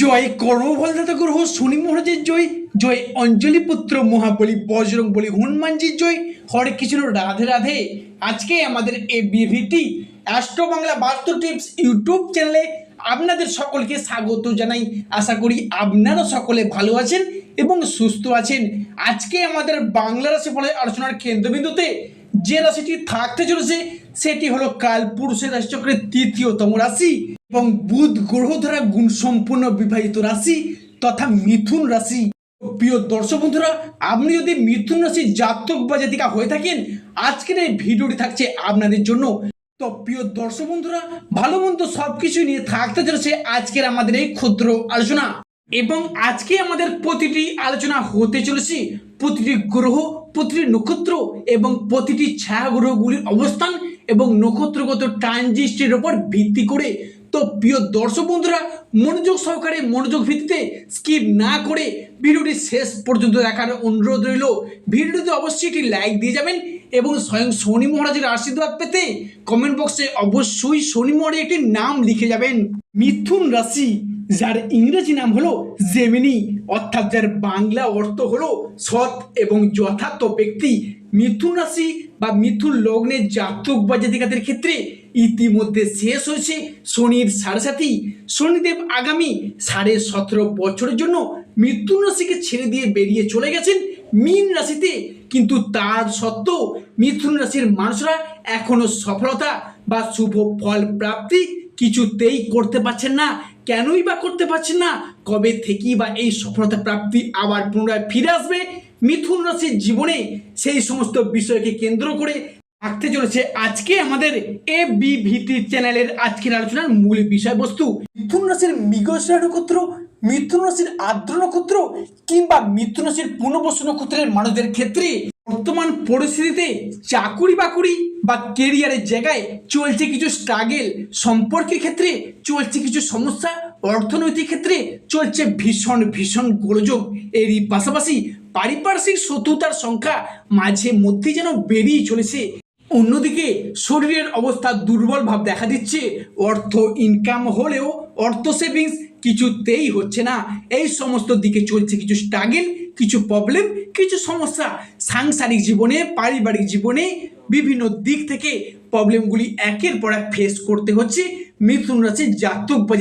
জয় কর্মফলদাতা গ্রহ শনি মহারাজের জয় জয় অঞ্জলি পুত্র মহাবলী বজরং বলি হনুমানজির জয়। হরে কৃষ্ণ রাধে রাধে। আজকে আমাদের এই বিভিটি অ্যাস্ট্রো বাংলা বাস্তু টিপস ইউটিউব চ্যানেলে আপনাদের সকলকে স্বাগত জানাই। আশা করি আপনারা সকলে ভালো আছেন এবং সুস্থ আছেন। আজকে আমাদের বাংলা রাশি ফলে আলোচনার কেন্দ্রবিন্দুতে যে রাশিটি থাকতে চলেছে, সেটি হলো কাল পুরুষের রাশিচক্রের তৃতীয়তম রাশি। এবং বুধ গ্রহ দ্বারা গুণ সম্পূর্ণ বিবাহিত রাশি তথা মিথুন রাশি। প্রিয় দর্শক বন্ধুরা, আপনি যদি মিথুন রাশির জাতক বা জাতিকা হয়ে থাকেন, আজকের এই ভিডিওটি থাকছে আপনাদের জন্য। তো প্রিয় দর্শক বন্ধুরা, ভালো মন্দ সব কিছু নিয়ে থাকতে চলেছে আজকের আমাদের এই ক্ষুদ্র আলোচনা। এবং আজকে আমাদের প্রতিটি আলোচনা হতে চলেছে প্রতিটি গ্রহ, প্রতিটি নক্ষত্র এবং প্রতিটি ছায়া গ্রহগুলির অবস্থান এবং নক্ষত্রগত ট্রানজিস্টের ওপর ভিত্তি করে। তো প্রিয় দর্শক বন্ধুরা, মনোযোগ সহকারে মনোযোগ ভিত্তিতে স্কিপ না করে ভিডিওটি শেষ পর্যন্ত দেখার অনুরোধ রইল। ভিডিওটিতে অবশ্যই একটি লাইক দিয়ে যাবেন এবং স্বয়ং শনি মহারাজের আশীর্বাদ পেতে কমেন্ট বক্সে অবশ্যই শনি মহারাজের একটি নাম লিখে যাবেন। মিথুন রাশি, যার ইংরেজি নাম হলো জেমিনি অর্থাৎ যার বাংলা অর্থ হলো সৎ এবং যথার্থ ব্যক্তি। মিথুন রাশি বা মিথুন লগ্নের জাতক বা জাতিকাদের ক্ষেত্রে ইতিমধ্যে শেষ হয়েছে শনির সাড়ে সাথী শনিদেব আগামী সাড়ে সতেরো বছরের জন্য মিথুন রাশিকে ছেড়ে দিয়ে বেরিয়ে চলে গেছেন মীন রাশিতে। কিন্তু তার সত্ত্বেও মিথুন রাশির মানুষরা এখনও সফলতা বা শুভ ফল প্রাপ্তি কিছুতেই করতে পারছেন না। কেনই বা করতে পারছেন না? কবে থেকেই বা এই সফলতা প্রাপ্তি আবার পুনরায় ফিরে আসবে? মিথুন রাশির জীবনে সেই সমস্ত বিষয়কে কেন্দ্র করে থাকতে চলেছে আজকে আমাদের এ বিভিটি চ্যানেলের আজকের আলোচনার মূল বিষয়বস্তু। মিথুন রাশির মৃগশিরা নক্ষত্র, মিথুন রাশির আর্দ্র নক্ষত্র কিংবা মিথুন রাশির পূর্ণবসু নক্ষত্রের মানুষদের ক্ষেত্রে বর্তমান পরিস্থিতিতে চাকুরি বাকুরি বা কেরিয়ারের জায়গায় চলছে কিছু স্ট্রাগেল সম্পর্কের ক্ষেত্রে চলছে কিছু সমস্যা, অর্থনৈতিক ক্ষেত্রে চলছে ভীষণ ভীষণ গোলযোগ। এরই পাশাপাশি পারিপার্শ্বিক শত্রুতার সংখ্যা মাঝে মধ্যেই যেন বেরিয়ে চলেছে। অন্যদিকে শরীরের অবস্থা দুর্বল ভাব দেখা দিচ্ছে। অর্থ ইনকাম হলেও অর্থ সেভিংস কিছুতেই হচ্ছে না। এই সমস্ত দিকে চলছে কিছু স্ট্রাগেল কিছু প্রবলেম কিছু সমস্যা। সাংসারিক জীবনে, পারিবারিক জীবনে বিভিন্ন দিক থেকে প্রবলেমগুলি একের পর এক ফেস করতে হচ্ছে মিথুন রাশির জাতক বা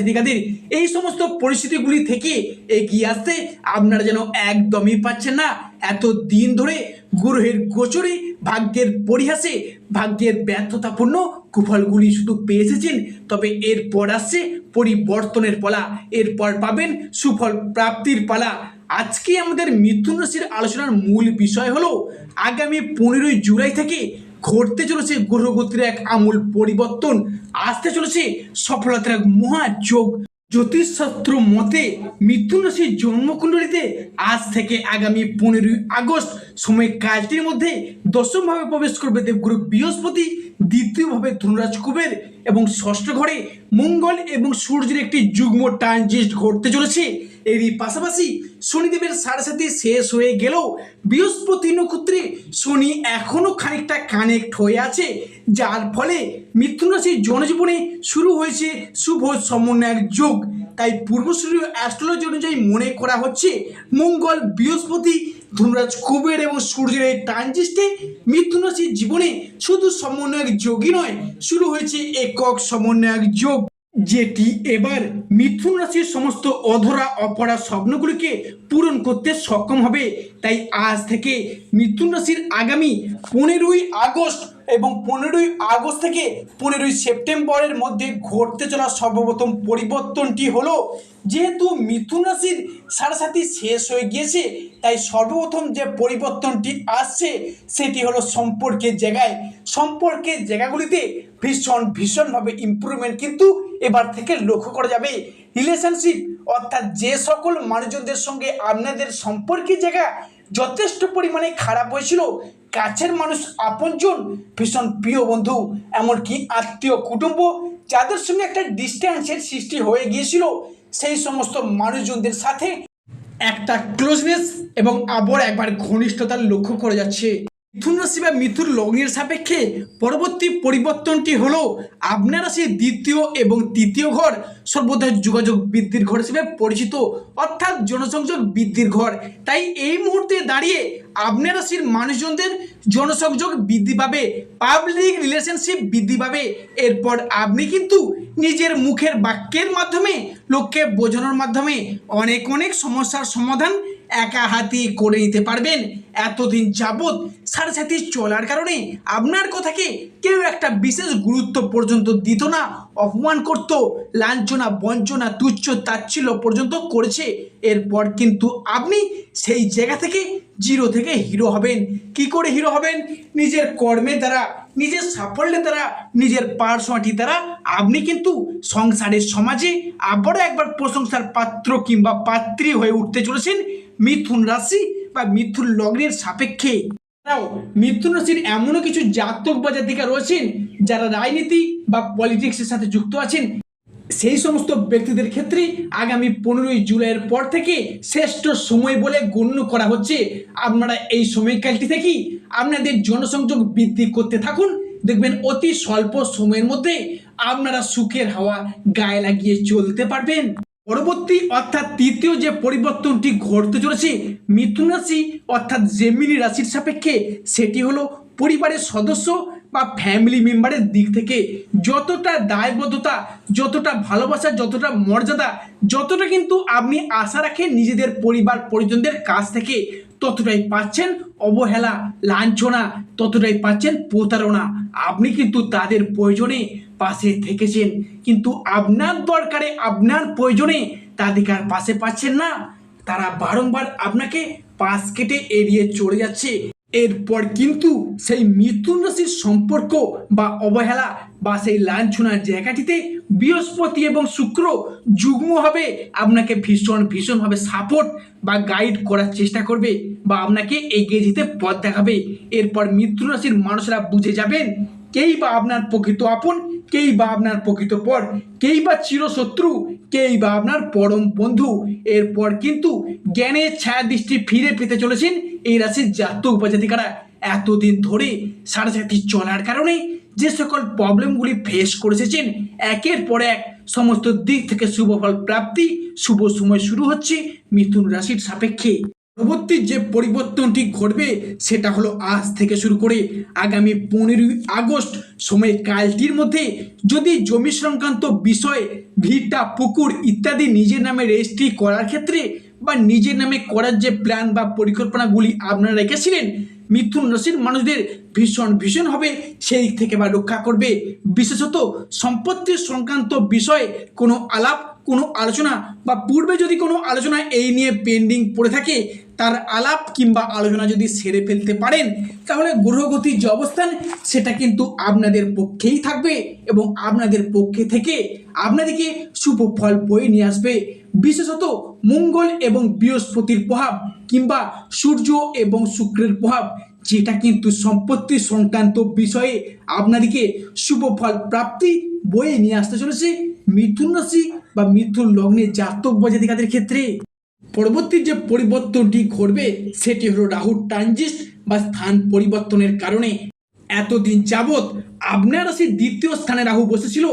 এই সমস্ত পরিস্থিতিগুলি থেকে এগিয়ে আসতে আপনারা যেন একদমই পাচ্ছেন না। এত দিন ধরে গ্রহের গোচরে ভাগ্যের পরিহাসে ভাগ্যের ব্যর্থতাপূর্ণ কুফলগুলি শুধু পেয়ে এসেছেন তবে এরপর আসছে পরিবর্তনের পালা। এরপর পাবেন সুফল প্রাপ্তির পালা। আজকে আমাদের মিথুন রাশির আলোচনার মূল বিষয় হলো আগামী পনেরোই জুলাই থেকে ঘটতে চলেছে গ্রহগতির এক আমূল পরিবর্তন। আসতে চলেছে সফলতার এক মহাযোগ জ্যোতিষশাস্ত্র মতে মিথুন রাশির জন্মকুণ্ডলিতে আজ থেকে আগামী পনেরোই আগস্ট সময় কালটির মধ্যে দশমভাবে প্রবেশ করবে দেবগুরু বৃহস্পতি, দ্বিতীয়ভাবে ধনুরাজ কুবের এবং ষষ্ঠ ঘরে মঙ্গল এবং সূর্যের একটি যুগ্ম ট্রানজিস্ট ঘটতে চলেছে। এরই পাশাপাশি শনিদেবের সাড়ে শেষ হয়ে গেলেও বৃহস্পতি নক্ষত্রে শনি এখনও খানিকটা কানেক্ট হয়ে আছে, যার ফলে মিথুন রাশির জনজীবনে শুরু হয়েছে শুভ সমন্বয়ের যোগ। তাই পূর্বসূরীয় অ্যাস্ট্রোলজি অনুযায়ী মনে করা হচ্ছে, মঙ্গল, বৃহস্পতি, ধনুরাজ, কুবের এবং সূর্যের এই ট্রানজিস্টে মিথুন রাশির জীবনে শুধু সমন্বয়ক যোগই নয়, শুরু হয়েছে একক সমন্বয়ক যোগ। যেটি এবার মিথুন রাশির সমস্ত অধরা অপরা স্বপ্নগুলিকে পূরণ করতে সক্ষম হবে। তাই আজ থেকে মিথুন রাশির আগামী পনেরোই আগস্ট এবং পনেরোই আগস্ট থেকে পনেরোই সেপ্টেম্বরের মধ্যে ঘটতে চলা সর্বপ্রথম পরিবর্তনটি হলো, যেহেতু মিথুন রাশির সারাসাথী শেষ হয়ে গিয়েছে, তাই সর্বপ্রথম যে পরিবর্তনটি আসছে সেটি হলো সম্পর্কের জায়গায়। সম্পর্কের জায়গাগুলিতে ভীষণ ভীষণভাবে ইমপ্রুভমেন্ট কিন্তু এবার থেকে লক্ষ্য করা যাবে রিলেশনশিপ অর্থাৎ যে সকল মানুষজনদের সঙ্গে আপনাদের সম্পর্কের জায়গা যথেষ্ট পরিমাণে খারাপ হয়েছিল, কাছের মানুষ আপনজন ভীষণ প্রিয় বন্ধু, এমনকি আত্মীয় কুটুম্ব যাদের সঙ্গে একটা ডিস্ট্যান্সের সৃষ্টি হয়ে গিয়েছিল, সেই সমস্ত মানুষজনদের সাথে একটা ক্লোজনেস এবং আবার একবার ঘনিষ্ঠতার লক্ষ্য করে যাচ্ছে। মিথুন রাশি বা মিথুন লগ্নের সাপেক্ষে পরবর্তী পরিবর্তনটি হল আপনার রাশির দ্বিতীয় এবং তৃতীয় ঘর সর্বদা যোগাযোগ বৃদ্ধির ঘর হিসেবে পরিচিত, অর্থাৎ জনসংযোগ বৃদ্ধির ঘর। তাই এই মুহূর্তে দাঁড়িয়ে আপনার রাশির মানুষজনদের জনসংযোগ বৃদ্ধি পাবে পাবলিক রিলেশনশিপ বৃদ্ধি পাবে। এরপর আপনি কিন্তু নিজের মুখের বাক্যের মাধ্যমে, লোককে বোঝানোর মাধ্যমে অনেক অনেক সমস্যার সমাধান একা হাতি করে নিতে পারবেন। এতদিন যাবৎ সাড়ে সাথে চলার কারণে আপনার কথাকে কেউ একটা বিশেষ গুরুত্ব পর্যন্ত দিত না, অপমান করত, লাঞ্ছনা, বঞ্চনা, তুচ্ছ তাচ্ছিল্য পর্যন্ত করেছে। এরপর কিন্তু আপনি সেই জায়গা থেকে জিরো থেকে হিরো হবেন। কি করে হিরো হবেন? নিজের কর্মের দ্বারা, নিজের সাফল্যের দ্বারা, নিজের পার্সোনালিটি দ্বারা আপনি কিন্তু সংসারের সমাজে আবারও একবার প্রশংসার পাত্র কিংবা পাত্রী হয়ে উঠতে চলেছেন। মিথুন রাশি বা মিথুন লগ্নের সাপেক্ষে। এছাড়াও মিথুন রাশির এমনও কিছু জাতক বা জাতিকা রয়েছেন যারা রাজনীতি বা পলিটিক্সের সাথে যুক্ত আছেন। সেই সমস্ত ব্যক্তিদের ক্ষেত্রে আগামী পনেরোই জুলাইয়ের পর থেকে শ্রেষ্ঠ সময় বলে গণ্য করা হচ্ছে। আপনারা এই সময়কালটি থেকেই আপনাদের জনসংযোগ বৃদ্ধি করতে থাকুন। দেখবেন অতি স্বল্প সময়ের মধ্যে আপনারা সুখের হাওয়া গায়ে লাগিয়ে চলতে পারবেন। পরবর্তী অর্থাৎ তৃতীয় যে পরিবর্তনটি ঘটতে চলেছে, মিথুন রাশি অর্থাৎ জেমিনি রাশির সাপেক্ষে, সেটি হলো পরিবারের সদস্য বা ফ্যামিলি মেম্বারের দিক থেকে যতটা দায়বদ্ধতা, যতটা ভালোবাসা, যতটা মর্যাদা, যতটা কিন্তু আপনি আশা রাখেন নিজেদের পরিবার, পরিজনদের কাছ থেকে, ততটাই পাচ্ছেন অবহেলা, লাঞ্ছনা, ততটাই পাচ্ছেন প্রতারণা। আপনি কিন্তু তাদের প্রয়োজনে পাশে থেকেছেন। কিন্তু আপনার দরকারে, আপনার প্রয়োজনে তাদেরকে আর পাশে পাচ্ছেন না। তারা বারংবার আপনাকে পাশ কেটে এড়িয়ে চলে যাচ্ছে। এরপর কিন্তু সেই মিথুন রাশির সম্পর্ক বা অবহেলা বা সেই লাঞ্ছনার জায়গাটিতে বৃহস্পতি এবং শুক্র যুগ্মভাবে আপনাকে ভীষণ, ভীষণভাবে সাপোর্ট বা গাইড করার চেষ্টা করবে বা আপনাকে এগিয়ে যেতে পথ দেখাবে। এরপর মিথুন রাশির মানুষরা বুঝে যাবেন কেই বা আপনার প্রকৃত আপন, কেই বা আপনার প্রকৃত পর, কেই বা চিরশত্রু, কেই বা আপনার পরম বন্ধু। এরপর কিন্তু জ্ঞানের ছায়া দৃষ্টি ফিরে পেতে চলেছেন এই রাশির জাতক উপজাতিকারা। এতদিন ধরে সাড়ে সাথে চলার কারণে যে সকল প্রবলেমগুলি ফেস করে এসেছেন, একের পর এক সমস্ত দিক থেকে শুভ ফল প্রাপ্তি, শুভ সময় শুরু হচ্ছে মিথুন রাশির সাপেক্ষে। পরবর্তী যে পরিবর্তনটি ঘটবে, সেটা হলো আজ থেকে শুরু করে আগামী পনেরোই আগস্ট। সময় কালটির মধ্যে যদি জমি সংক্রান্ত বিষয়ে, ভিটা, পুকুর ইত্যাদি নিজের নামে রেজিস্ট্রি করার ক্ষেত্রে বা নিজের নামে করার যে প্ল্যান বা পরিকল্পনাগুলি আপনারা রেখেছিলেন, মিথুন রাশির মানুষদের ভীষণ ভীষণ হবে, সেই দিক থেকে বা রক্ষা করবে। বিশেষত সম্পত্তি সংক্রান্ত বিষয়ে, কোনো আলাপ, কোনো আলোচনা বা পূর্বে যদি কোনো আলোচনা এই নিয়ে পেন্ডিং পড়ে থাকে তার আলাপ কিংবা আলোচনা যদি সেরে ফেলতে পারেন, তাহলে গ্রহগতির যে অবস্থান, সেটা কিন্তু আপনাদের পক্ষেই থাকবে এবং আপনাদের পক্ষে থেকে আপনাদেরকে শুভ ফল বয়ে নিয়ে আসবে। বিশেষত মঙ্গল এবং বৃহস্পতির প্রভাব কিংবা সূর্য এবং শুক্রের প্রভাব, যেটা কিন্তু সম্পত্তি সংক্রান্ত বিষয়ে আপনাদেরকে শুভ ফল প্রাপ্তি বয়ে নিয়ে আসতে চলেছে মিথুন রাশি বা মিথুন লগ্নে জাতক বা জাতিকাদের ক্ষেত্রে। পরবর্তী যে পরিবর্তনটি ঘটবে, সেটি হলো রাহুর ট্রানজিস্ট বা স্থান পরিবর্তনের কারণে। এতদিন যাবৎ আপনার রাশির দ্বিতীয় স্থানে রাহু বসেছিল,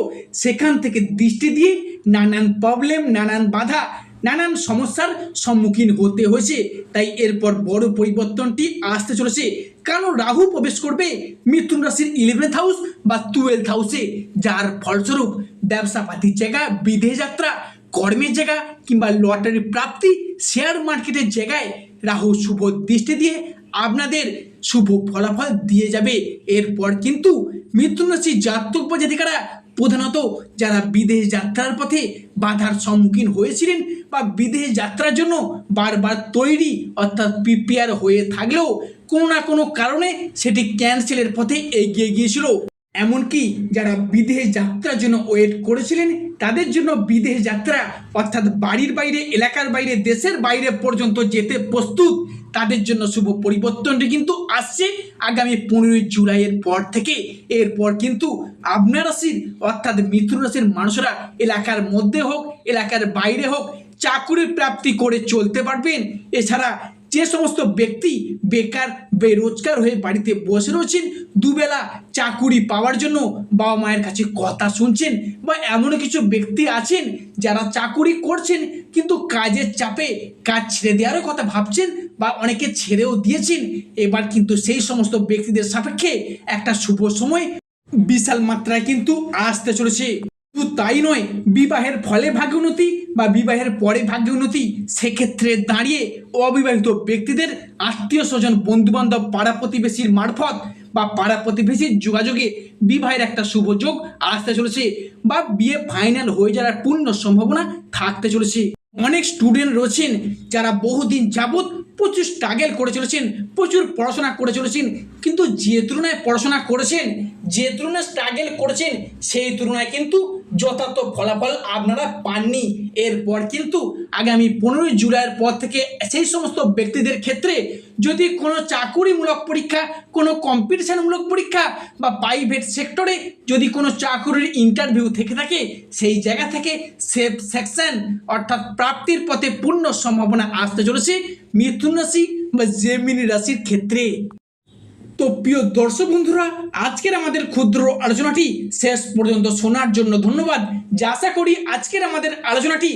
সেখান থেকে দৃষ্টি দিয়ে নানান প্রবলেম নানান বাধা, নানান সমস্যার সম্মুখীন হতে হয়েছে। তাই এরপর বড় পরিবর্তনটি আসতে চলেছে। কারণ রাহু প্রবেশ করবে মিথুন রাশির ইলেভেন্থ হাউস বা টুয়েলথ হাউসে যার ফলস্বরূপ ব্যবসা পাতির জায়গা, বিদেশ যাত্রা কর্মের জায়গা কিংবা লটারি প্রাপ্তি শেয়ার মার্কেটের জায়গায় রাহু শুভ দৃষ্টি দিয়ে আপনাদের শুভ ফলাফল দিয়ে যাবে। এরপর কিন্তু মিথুন জাতক বা জাতিকারা প্রধানত যারা বিদেশ যাত্রার পথে বাধার সম্মুখীন হয়েছিলেন বা বিদেশ যাত্রার জন্য বারবার তৈরি অর্থাৎ প্রিপেয়ার হয়ে থাকলেও কোনো না কোনো কারণে সেটি ক্যান্সেলের পথে এগিয়ে গিয়েছিল। এমনকি যারা বিদেশ যাত্রার জন্য ওয়েট করেছিলেন, তাদের জন্য বিদেশ যাত্রা অর্থাৎ বাড়ির বাইরে, এলাকার বাইরে, দেশের বাইরে পর্যন্ত যেতে প্রস্তুত, তাদের জন্য শুভ পরিবর্তনটি কিন্তু আসছে আগামী পনেরোই জুলাইয়ের পর থেকে। এরপর কিন্তু আপনার রাশির অর্থাৎ মিথুন রাশির মানুষরা এলাকার মধ্যে হোক, এলাকার বাইরে হোক চাকুরি প্রাপ্তি করে চলতে পারবেন। এছাড়া যে সমস্ত ব্যক্তি বেকার, বেরোজগার হয়ে বাড়িতে বসে রয়েছেন, দুবেলা চাকুরি পাওয়ার জন্য বাবা মায়ের কাছে কথা শুনছেন বা এমন কিছু ব্যক্তি আছেন যারা চাকুরি করছেন, কিন্তু কাজের চাপে কাজ ছেড়ে দেওয়ারও কথা ভাবছেন বা অনেকে ছেড়েও দিয়েছেন। এবার কিন্তু সেই সমস্ত ব্যক্তিদের সাপেক্ষে একটা শুভ সময় বিশাল মাত্রায় কিন্তু আসতে চলেছে। শুধু তাই নয়, বিবাহের ফলে ভাগ্যোন্নতি বা বিবাহের পরে ভাগ্যোন্নতি সেক্ষেত্রে দাঁড়িয়ে অবিবাহিত ব্যক্তিদের আত্মীয় স্বজন বন্ধু বান্ধব পাড়া প্রতিবেশীর মারফত বা পাড়া প্রতিবেশীর যোগাযোগে বিবাহের একটা শুভ যোগ আসতে চলেছে বা বিয়ে ফাইনাল হয়ে যাওয়ার পূর্ণ সম্ভাবনা থাকতে চলেছে। অনেক স্টুডেন্ট রয়েছেন যারা বহুদিন যাবৎ প্রচুর স্ট্রাগল করে চলেছেন, প্রচুর পড়াশোনা করে চলেছেন, কিন্তু যে তুলনায় পড়াশোনা করেছেন, যে তুলনায় স্ট্রাগেল করেছেন, সেই তুলনায় কিন্তু যথার্থ ফলাফল আপনারা পাননি। এরপর কিন্তু আগামী পনেরোই জুলাইয়ের পর থেকে সেই সমস্ত ব্যক্তিদের ক্ষেত্রে যদি কোনো চাকুরিমূলক পরীক্ষা, কোনো কম্পিটিশনমূলক পরীক্ষা বা প্রাইভেট সেক্টরে যদি কোনো চাকুরির ইন্টারভিউ থেকে থাকে, সেই জায়গা থেকে সেফ সেকশন অর্থাৎ প্রাপ্তির পথে পূর্ণ সম্ভাবনা আসতে চলেছে। মিথুন রাশি বা জেমিনি রাশির ক্ষেত্রে। তো প্রিয় দর্শক বন্ধুরা, আজকের আমাদের ক্ষুদ্র আলোচনাটি শেষ পর্যন্ত শোনার জন্য ধন্যবাদ। যা আশা করি আজকের আমাদের আলোচনাটি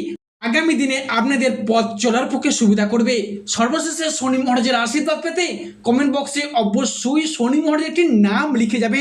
আগামী দিনে আপনাদের পথ চলার পক্ষে সুবিধা করবে। সর্বশেষে শনি মহারাজের আশীর্বাদ পেতে কমেন্ট বক্সে অবশ্যই শনি মহারাজের একটি নাম লিখে যাবে।